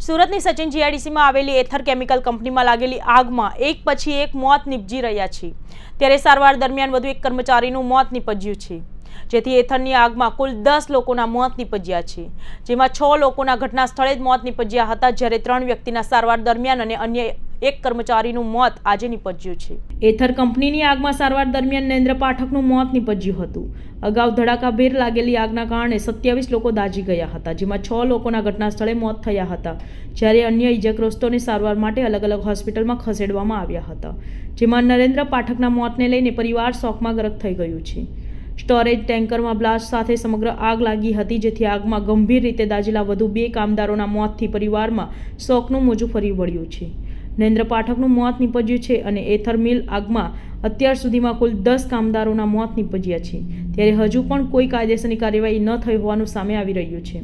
સુરતની સચિન જીઆઈડીસીમાં આવેલી એથર કેમિકલ કંપનીમાં લાગેલી આગમાં એક પછી એક મોત નીપજી રહ્યા છે. ત્યારે સારવાર દરમિયાન વધુ એક કર્મચારીનું મોત નીપજ્યું છે. જેથી એથરની આગમાં કુલ દસ લોકોના મોત નીપજ્યા છે. જેમાં છ લોકોના ઘટના સ્થળે જ મોત નીપજ્યા હતા, જ્યારે ત્રણ વ્યક્તિના સારવાર દરમિયાન અને અન્ય એક કર્મચારીનું મોત આજે નિપજ્યું છે. એથર કંપનીની આગમાં સારવાર દરમિયાન નરેન્દ્ર પાઠકનું મોત નિપજ્યું હતું. અગાઉ ધડાકાભેર લાગેલી આગના કારણે સત્યાવીસ લોકો દાઝી ગયા હતા, જેમાં છ લોકોના ઘટના સ્થળે મોત થયા હતા. જ્યારે અન્ય ઇજાગ્રસ્તોને સારવાર માટે અલગ અલગ હોસ્પિટલમાં ખસેડવામાં આવ્યા હતા, જેમાં નરેન્દ્ર પાઠકના મોતને લઈને પરિવાર શોકમાં ગરક થઈ ગયું છે. સ્ટોરેજ ટેન્કરમાં બ્લાસ્ટ સાથે સમગ્ર આગ લાગી હતી, જેથી આગમાં ગંભીર રીતે દાઝેલા વધુ બે કામદારોના મોતથી પરિવારમાં શોકનું મોજું ફરી વળ્યું છે. નરેન્દ્ર પાઠકનું મોત નીપજ્યું છે અને એથર મિલ આગમાં અત્યાર સુધીમાં કુલ દસ કામદારોના મોત નીપજ્યા છે. ત્યારે હજુ પણ કોઈ કાયદેસરની કાર્યવાહી ન થઈ હોવાનું સામે આવી રહ્યું છે.